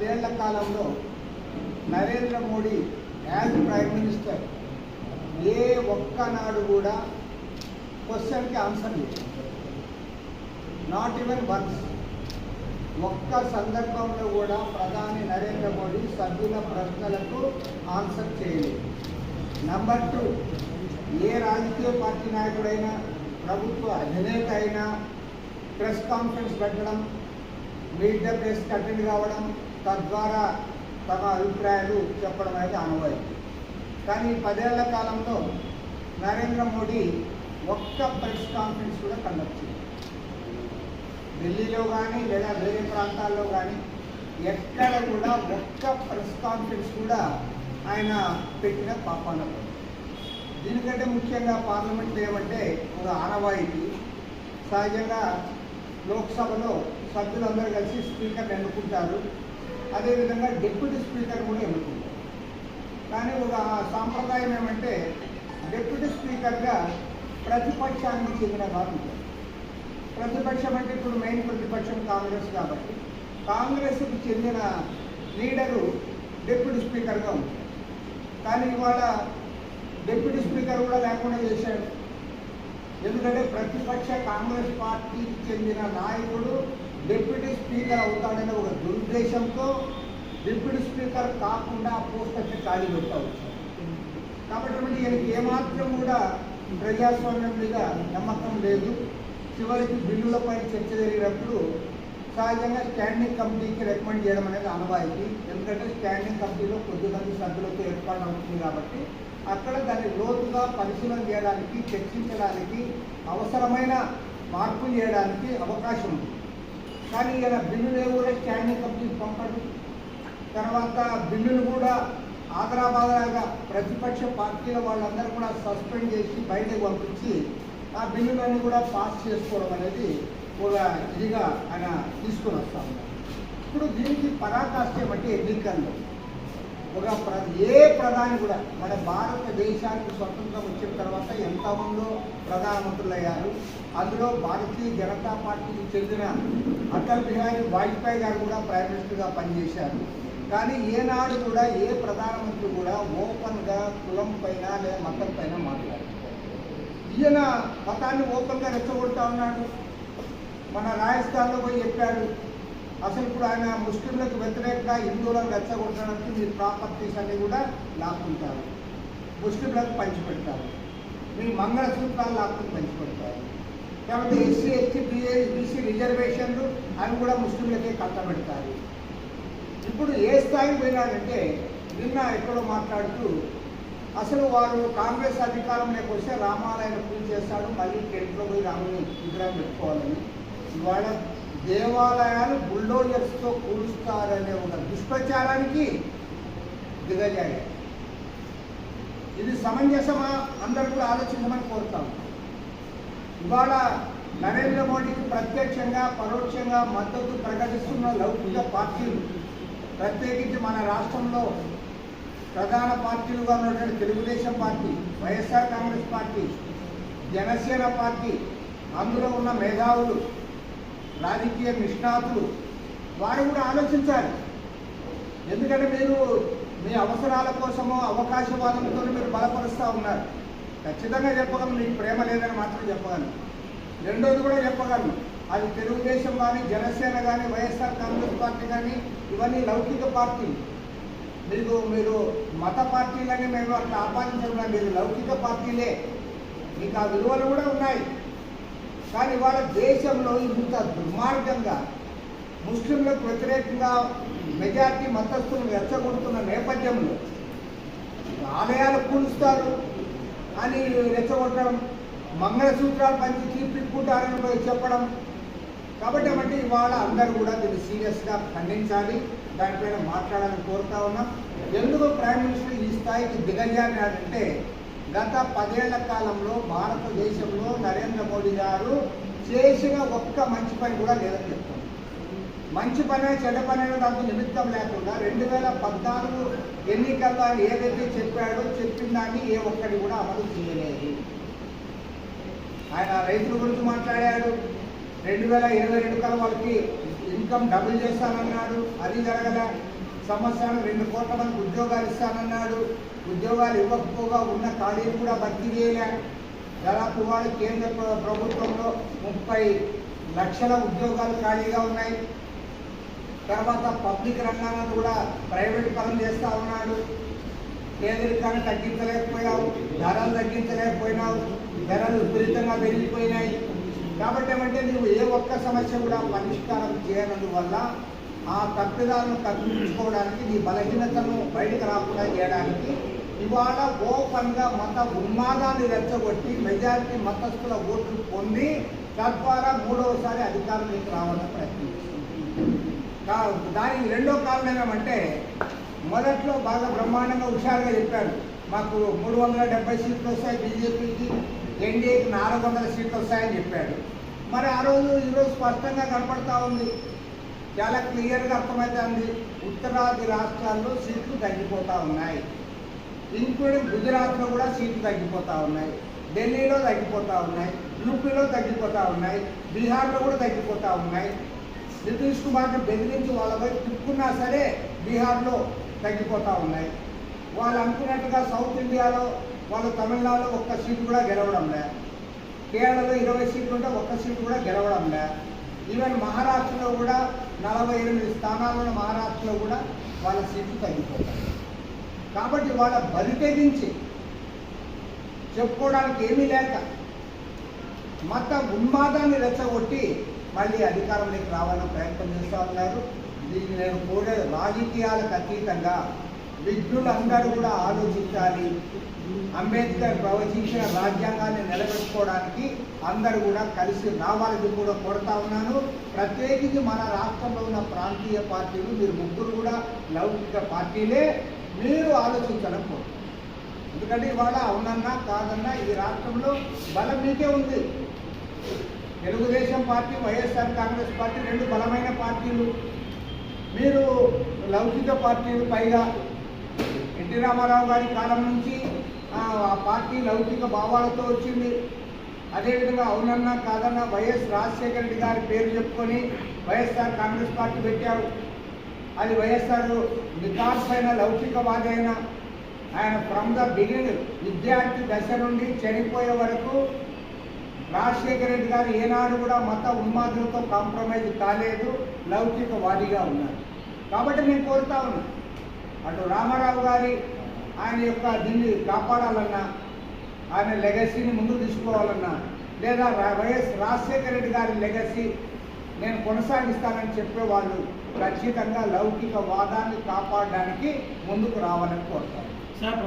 పదేళ్ళ కాలంలో Narendra Modi as prime minister ఏ ఒక్కనాడు కూడా క్వశ్చన్కి ఆన్సర్ లేదు. నాట్ ఈవెన్ వన్స్ ఒక్క సందర్భంలో కూడా ప్రధాని నరేంద్ర మోడీ సభ్యుల ప్రశ్నలకు ఆన్సర్ చేయలేదు. నంబర్ టూ ఏ రాజకీయ పార్టీ నాయకుడైనా ప్రభుత్వ అధినేత అయినా ప్రెస్ కాన్ఫరెన్స్ పెట్టడం మీట్ ద ప్రెస్ అటెండ్ కావడం తద్వారా తమ అభిప్రాయాలు చెప్పడం అయితే అనవాయి కానీ పదేళ్ళ కాలంలో నరేంద్ర మోడీ ఒక్క ప్రెస్ కాన్ఫరెన్స్ కూడా కండక్ట్ ఢిల్లీలో కానీ లేదా వేరే ప్రాంతాల్లో కానీ ఎక్కడ కూడా ఒక్క ప్రెస్ కాన్ఫరెన్స్ కూడా ఆయన పెట్టిన పాపాన దీనికంటే ముఖ్యంగా పార్లమెంట్ ఏమంటే ఒక ఆనవాయితీ. సహజంగా లోక్సభలో సభ్యులందరూ కలిసి స్పీకర్ని ఎన్నుకుంటారు. అదేవిధంగా డిప్యూటీ స్పీకర్ కూడా ఎన్నుకుంటారు. కానీ ఒక సాంప్రదాయం ఏమంటే డిప్యూటీ స్పీకర్గా ప్రతిపక్షానికి చెందిన వారు ఉంటారు. ప్రతిపక్షం అంటే ఇప్పుడు మెయిన్ ప్రతిపక్షం కాంగ్రెస్ కాబట్టి కాంగ్రెస్కి చెందిన లీడరు డిప్యూటీ స్పీకర్గా ఉంటారు. కానీ ఇవాళ డిప్యూటీ స్పీకర్ కూడా లేకుండా చేశాడు. ఎందుకంటే ప్రతిపక్ష కాంగ్రెస్ పార్టీకి చెందిన నాయకుడు డిప్యూటీ స్పీకర్ అవుతాడనే ఒక దురుద్దేశంతో డిప్యూటీ స్పీకర్ కాకుండా పోస్ట్ అంటే ఖాళీ పెట్టవచ్చు కాబట్టి మరి ఈయనకి ఏమాత్రం కూడా ప్రజాస్వామ్యం మీద నమ్మకం లేదు. చివరికి బిల్లులపై చర్చ జరిగినప్పుడు సహజంగా స్టాండింగ్ కమిటీకి రికమెండ్ చేయడం అనేది అనవాయితీ ఎందుకంటే స్టాండింగ్ కమిటీలో కొద్దిమంది సభ్యులతో ఏర్పాటు అవుతుంది కాబట్టి అక్కడ దాన్ని లోతుగా పరిశీలన చేయడానికి చర్చించడానికి అవసరమైన మార్పులు చేయడానికి అవకాశం ఉంది. కానీ ఇలా బిల్లులు కూడా స్టాండింగ్ కమిటీకి పంపండి. తర్వాత బిల్లులు కూడా ఆదరాబాదరాగా ప్రతిపక్ష పార్టీల వాళ్ళందరూ కూడా సస్పెండ్ చేసి బయటకు పంపించి ఆ బిల్లులన్నీ కూడా పాస్ చేసుకోవడం అనేది ఒక ఇదిగా ఆయన తీసుకొని వస్తా ఉన్నారు. ఇప్పుడు దీనికి పరాకాష్ట అంటే ఎన్నికల్లో ఒక ఏ ప్రధాని కూడా మన భారతదేశానికి స్వతంత్రం వచ్చిన తర్వాత ఎంతమందో ప్రధానమంత్రులు అయ్యారు అందులో భారతీయ జనతా పార్టీకి చెందిన అటల్ బిహారీ వాజ్పేయి గారు కూడా ప్రైమ్ మినిస్టర్గా పనిచేశారు. కానీ ఏనాడు కూడా ఏ ప్రధానమంత్రి కూడా ఓపెన్గా కులం పైన లేదా మతం పైన మాట్లాడారు ఈయన మతాన్ని ఓపెన్గా రెచ్చగొడతా ఉన్నాడు. మన రాజస్థాన్లో పోయి చెప్పాడు అసలు ఇప్పుడు ఆయన ముస్లింలకు వ్యతిరేకంగా హిందువులను రెచ్చగొట్టడానికి మీ ప్రాపర్టీస్ అన్ని కూడా లాక్కుంటారు. ముస్లింలకు పంచిపెడతారు. మీ మంగళసూత్రాలు లాక్కుని పంచిపెడతారు. కాబట్టి ఎస్సీ ఎస్టీ బిఏ బీసీ రిజర్వేషన్లు అవి కూడా ముస్లింలకే కట్టబెడతారు. ఇప్పుడు ఏ స్థాయికి పోయినాడంటే నిన్న ఎక్కడో మాట్లాడుతూ అసలు వారు కాంగ్రెస్ అధికారంలోకి వస్తే రామాలయం పూజ చేస్తాడు మళ్ళీ టెంట్లో పోయి రాముని విగ్రహం పెట్టుకోవాలని. ఇవాళ దేవాలయాలు బుల్డోజర్స్తో కూలుస్తారనే ఒక దుష్ప్రచారానికి దిగజాయి. ఇది సమంజసమా? అందరూ కూడా ఆలోచించమని కోరుతాం. ఇవాళ నరేంద్ర మోడీకి ప్రత్యక్షంగా పరోక్షంగా మద్దతు ప్రకటిస్తున్న లౌకిక పార్టీలు ప్రత్యేకించి మన రాష్ట్రంలో ప్రధాన పార్టీలుగా ఉన్నటువంటి Telugu Desam party YSR Congress party Janasena party అందులో ఉన్న మేధావులు రాజకీయ నిష్ణాతులు. వారు కూడా ఆలోచించాలి. ఎందుకంటే మీరు మీ అవసరాల కోసమో అవకాశవాదంతో మీరు బలపరుస్తూ ఉన్నారు. ఖచ్చితంగా చెప్పగలను మీకు ప్రేమ లేదని మాత్రం చెప్పగలను. రెండోది కూడా చెప్పగలను అది తెలుగుదేశం కానీ జనసేన కానీ వైఎస్ఆర్ కాంగ్రెస్ పార్టీ కానీ ఇవన్నీ లౌకిక పార్టీలు మీకు మీరు మత పార్టీలని మేము అట్లా ఆపాదించడం మీరు లౌకిక పార్టీలే. మీకు ఆ విలువలు కూడా ఉన్నాయి. కానీ వాళ్ళ దేశంలో ఇంత దుర్మార్గంగా ముస్లింలకు వ్యతిరేకంగా మెజార్టీ మతస్థులను రెచ్చగొడుతున్న నేపథ్యంలో ఆలయాలు కూలుస్తారు అని రెచ్చగొట్టడం మంగళసూత్రాలు పంచి తీర్పిక్కుంటారని చెప్పడం. కాబట్టి అంటే ఇవాళ అందరూ కూడా దీన్ని సీరియస్గా ఖండించాలి. దానిపైన మాట్లాడాలని కోరుతా ఉన్నాం. ఎందుకు ప్రైమ్ మినిస్టర్ ఈ స్థాయికి దిగజారినాడంటే గత పదేళ్ళ కాలంలో భారతదేశంలో నరేంద్ర మోడీ గారు చేసిన ఒక్క మంచి పని కూడా లేదని చెప్తాం మంచి పని చెడ్డ పని దాంతో నిమిత్తం లేకుండా రెండు వేల పద్నాలుగు ఎన్నికల్లో ఆయన ఏదైతే చెప్పాడో చెప్పిన దాన్ని ఏ ఒక్కటి కూడా అమలు చేయలేదు. ఆయన రైతుల గురించి మాట్లాడాడు. రెండు వేల ఇరవై రెండు కల్లా వాళ్ళకి ఇన్కమ్ డబుల్ చేస్తానన్నాడు. అది జరగలే. సంవత్సరానికి రెండు కోట్ల మందికి ఉద్యోగాలు ఇస్తానన్నాడు. ఉద్యోగాలు ఇవ్వకపోగా ఉన్న ఖాళీలు కూడా భర్తీ చేయలే. దాదాపు వాళ్ళు కేంద్ర ప్రభుత్వంలో ముప్పై లక్షల ఉద్యోగాలు ఖాళీగా ఉన్నాయి. తర్వాత పబ్లిక్ రంగాన్ని కూడా ప్రైవేట్ పరం చేస్తా ఉన్నాడు. పేదరికాన్ని తగ్గించలేకపోయావు ధరలు తగ్గించలేకపోయినావు ధరలు విపరీతంగా పెరిగిపోయినాయి. కాబట్టి ఏమంటే నువ్వు ఏ ఒక్క సమస్య కూడా పరిష్కారం చేయనందువల్ల ఆ తప్పిదాలను కప్పించుకోవడానికి నీ బలహీనతను బయటకు రాకుండా చేయడానికి ఇవాళ ఓపెన్గా మత ఉన్మాదాన్ని రెచ్చగొట్టి మెజారిటీ మతస్థుల ఓట్లు పొంది తద్వారా మూడవసారి అధికారంలోకి రావాలని ప్రయత్నిస్తుంది దానికి రెండో కారణం ఏమంటే మొదట్లో బాగా బ్రహ్మాండంగా హుషారుగా చెప్పారు మాకు మూడు వందల డెబ్బై సీట్లు వస్తాయి బీజేపీకి ఎన్డీఏకి నాలుగు వందల సీట్లు వస్తాయని చెప్పాడు. మరి ఆ రోజు ఈరోజు స్పష్టంగా కనపడతా ఉంది. చాలా క్లియర్గా అర్థమవుతుంది ఉత్తరాది రాష్ట్రాల్లో సీట్లు తగ్గిపోతూ ఉన్నాయి. ఇంక్లూడింగ్ గుజరాత్లో కూడా సీట్లు తగ్గిపోతూ ఉన్నాయి. ఢిల్లీలో తగ్గిపోతూ ఉన్నాయి. యూపీలో తగ్గిపోతూ ఉన్నాయి. బీహార్లో కూడా తగ్గిపోతూ ఉన్నాయి. నితీష్ కుమార్ని బెదిరించి వాళ్ళ తిప్పుకున్నా సరే బీహార్లో తగ్గిపోతూ ఉన్నాయి. వాళ్ళు అనుకున్నట్టుగా సౌత్ ఇండియాలో వాళ్ళు తమిళనాడులో ఒక్క సీటు కూడా గెలవడం లే. కేరళలో ఇరవై సీట్లు ఉంటే ఒక్క సీటు కూడా గెలవడం లే. ఈవెన్ మహారాష్ట్రలో కూడా నలభై ఎనిమిది స్థానాలను మహారాష్ట్రలో కూడా వాళ్ళ సీట్లు తగ్గిపోతాయి. కాబట్టి వాళ్ళ బలి తెగించి చెప్పుకోవడానికి ఏమీ లేక మత ఉన్మాదాన్ని రెచ్చగొట్టి మళ్ళీ అధికారంలోకి రావాలని ప్రయత్నం చేస్తూ ఉన్నారు. దీన్ని నేను కోరే రాజకీయాలకు అతీతంగా విజ్ఞులందరూ కూడా ఆలోచించాలి. అంబేద్కర్ ప్రవచించిన రాజ్యాంగాన్ని నిలబెట్టుకోవడానికి అందరూ కూడా కలిసి రావాలని కూడా కోరుతా ఉన్నాను. ప్రత్యేకించి మన రాష్ట్రంలో ఉన్న ప్రాంతీయ పార్టీలు మీరు ముగ్గురు కూడా లౌకిక పార్టీలే మీరు ఆలోచించడం కోరుతున్నాను ఎందుకంటే ఇవాళ అవునన్నా కాదన్నా ఈ రాష్ట్రంలో బలం మీకే ఉంది. Telugu Desam party YSR Congress party రెండు బలమైన పార్టీలు. మీరు లౌకిక పార్టీలు పైగా ఎన్టీ రామారావు గారి కాలం నుంచి ఆ పార్టీ లౌకిక భావాలతో వచ్చింది. అదేవిధంగా అవునన్నా కాదన్నా వైఎస్ రాజశేఖర రెడ్డి గారి పేరు చెప్పుకొని వైఎస్ఆర్ కాంగ్రెస్ పార్టీ పెట్టారు. అది వైఎస్ఆర్ నికార్సైన లౌకికవాది అయిన. ఆయన ఫ్రమ్ ద బిగినింగ్ విద్యార్థి దశ నుండి చనిపోయే వరకు రాజశేఖర రెడ్డి గారు ఏనాడు కూడా మత ఉన్మాదులతో కాంప్రమైజ్ కాలేదు లౌకికవాదిగా ఉన్నారు. కాబట్టి నేను కోరుతా ఉన్నా అటు రామారావు గారి ఆయన యొక్క దీన్ని కాపాడాలన్నా ఆయన లెగసీని ముందుకు తీసుకోవాలన్నా లేదా వైఎస్ రాజశేఖర రెడ్డి గారి లెగసీ నేను కొనసాగిస్తానని చెప్పేవాళ్ళు ఖచ్చితంగా లౌకిక వాదాన్ని కాపాడడానికి ముందుకు రావాలని కోరుతారు. సార్